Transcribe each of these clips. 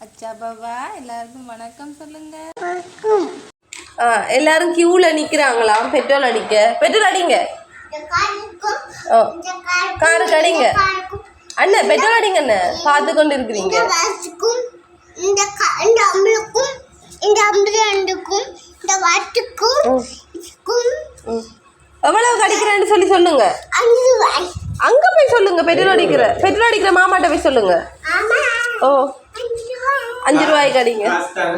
அச்சா பாபா எல்லாருக்கும் வணக்கம் சொல்லுங்க. ஆ எல்லாரும் கியூல நிக்கிறாங்களாம் பெட்ரோல் அடிக்க. பெட்ரோல் அடிங்க. காருக்கு அடிங்க. அண்ணன் பெட்ரோல் அடிங்க அண்ணன் பார்த்து கொண்டு இருக்கிறீங்க இந்த இந்த அம்பளுக்கும் இந்த அம்பளுக்கும் இந்த வாட்டுக்கும். எவ்வளவு அடிக்கிறேன்னு சொல்லி சொல்லுங்க. அங்க போய் சொல்லுங்க பெட்ரோல் அடிக்கிற. பெட்ரோல் அடிக்கிற மாமாட்ட போய் சொல்லுங்க. ஓ. அஞ்சு ரூபாய் அஞ்சு ரூபாய்க்கு அடிங்க.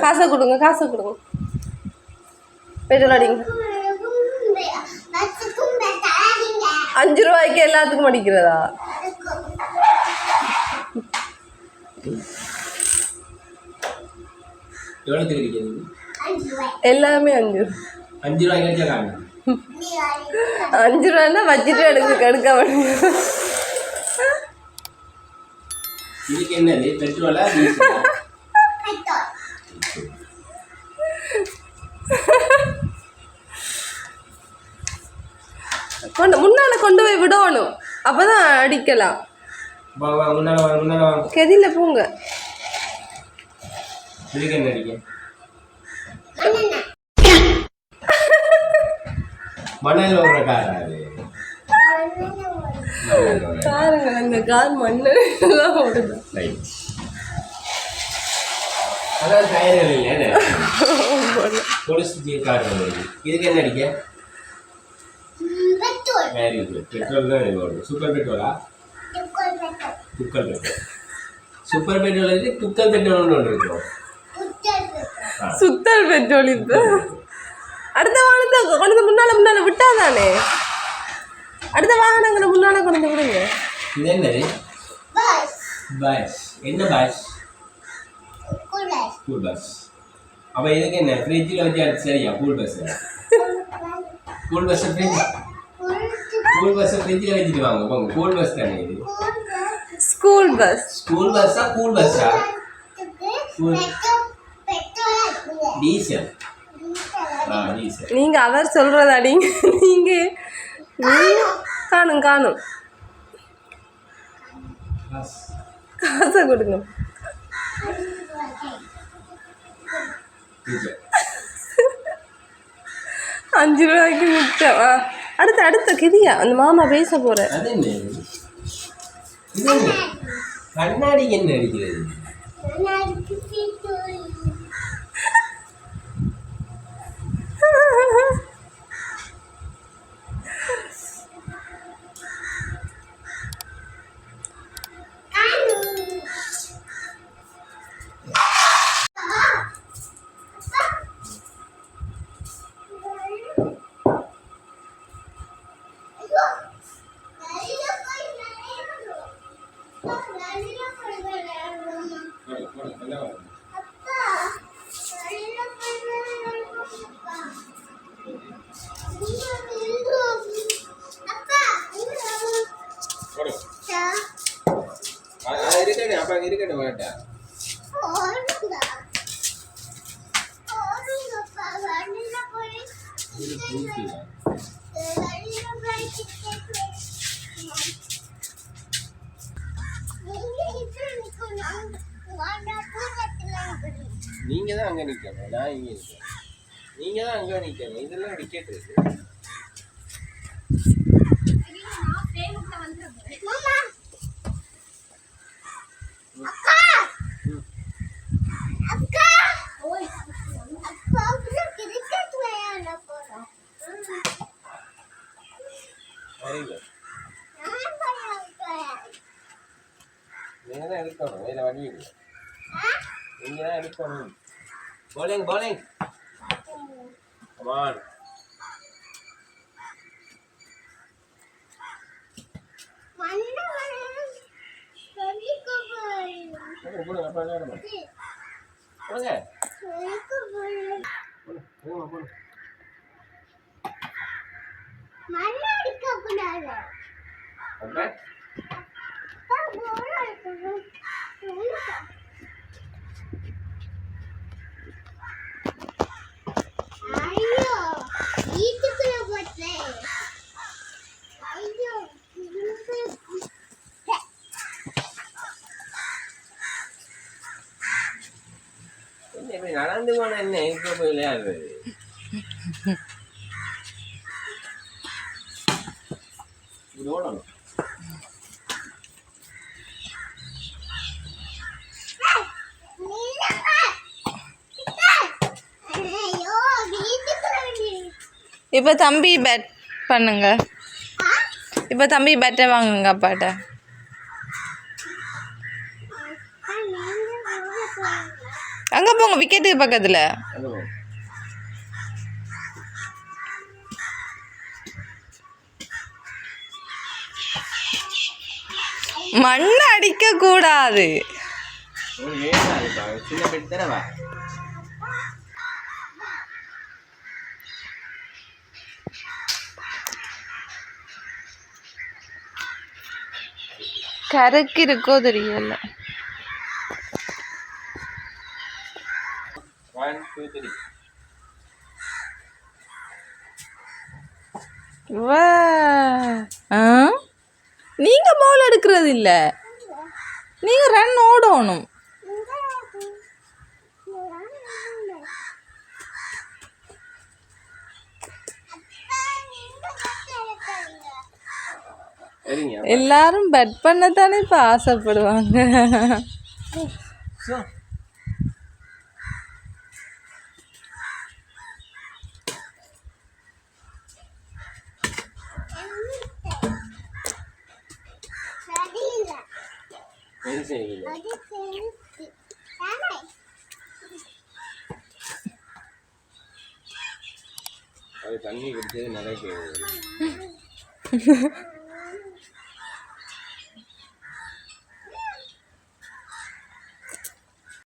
காசை கொடுங்க காசை கொடுங்க. பெட்ரோல் அடிங்க. அஞ்சு ரூபாய்க்கு எல்லாத்துக்கும் அடிக்கிறதா? எல்லாமே அஞ்சு. அஞ்சு ரூபாய்க்கு அஞ்சு ரூபான்னா வச்சுட்டு எடுக்க எடுக்க மாட்டேங்க இதுக்கு என்னது? பெட்ரோல் கொண்டு முன்னால கொண்டு போய் விடணும். அடிக்கலாம். வா முன்னால வா கெதில போங்க. மணல் ஒரு காரா பாருங்கள் அந்த கார் மண்ணு. ஓடுது. அதான் பொலிஸ் கார் இதுக்கு என்ன அடிக்க பெட்ரோல் வெரி குட் பெட்ரோல் தான் இது வரும் சூப்பர் பெட்ரோலா பெட்ரோல் பெட்ரோல் துக்கல் பெட்ரோல் சூப்பர் பெட்ரோல் இருக்கு துக்கல் பெட்ரோல்னு ஒன்று இருக்கும் புத்தர் பெட்ரோல் ஆ. சுத்தல் பெட்ரோல் இப்போ அடுத்த வாகனத்தை கொண்டு முன்னால முன்னால விட்டாதானே? அடுத்த வாகனங்களை முன்னால கொண்டு விடுங்க. இது என்னது? பஸ் பஸ் என்ன பஸ் ஸ்கூல் பஸ் அப்போ இதுக்கு என்ன? ஃப்ரிட்ஜில் வச்சு அது சரியா? School bus school bus fridge school bus ஃப்ரிட்ஜில் வச்சுட்டு வாங்க போங்க. ஸ்கூல் பஸ் தானே இது? ஸ்கூல் பஸ் ஸ்கூல் பஸ்ஸா கூல் பஸ்ஸா டீசல் நீங்க அவர் சொல்றதா நீங்க நீங்க காணும் காணும். காசை. கொடுங்க. அஞ்சு ரூபாய்க்கு மிச்சம் ஆ. அடுத்து அடுத்த கிதியா? அந்த மாமா பேச போற. கண்ணாடிக்கு என்ன? அடிக்கிறது? இருக்கட்டும் பூச்சியா நீங்கள் தான் அங்கே நிற்கணும் நான் இங்கே நிற்கிறேன் நீங்கள் தான் அங்கே நிற்கணும் இதெல்லாம் டிக்கெட் இருக்கு. நீங்கள் தான் எடுக்கணும் வேறு வழி இல்லை. நீங்கள் தான் எடுக்கணும் bowling. Come on. மன்னவன் நடந்து போனா என்ன இப்போ போய் விளையாடுறது இப்படி ஓடணும் இப்போ தம்பி பேட் பண்ணுங்க. இப்போ தம்பி பேட்டை வாங்குங்க அப்பாட்ட. அங்கே போங்க விக்கெட்டுக்கு பக்கத்தில். அது மண்ணை அடிக்க கூடாது கருக்கு இருக்கோ தெரியல. நீங்க பவுல் எடுக்கிறது இல்ல. நீங்க ரன் ஓடணும். எல்லாரும் பெட் பண்ண தானே இப்ப ஆசைப்படுவாங்க. அது தண்ணி குடிச்சது நடக்குது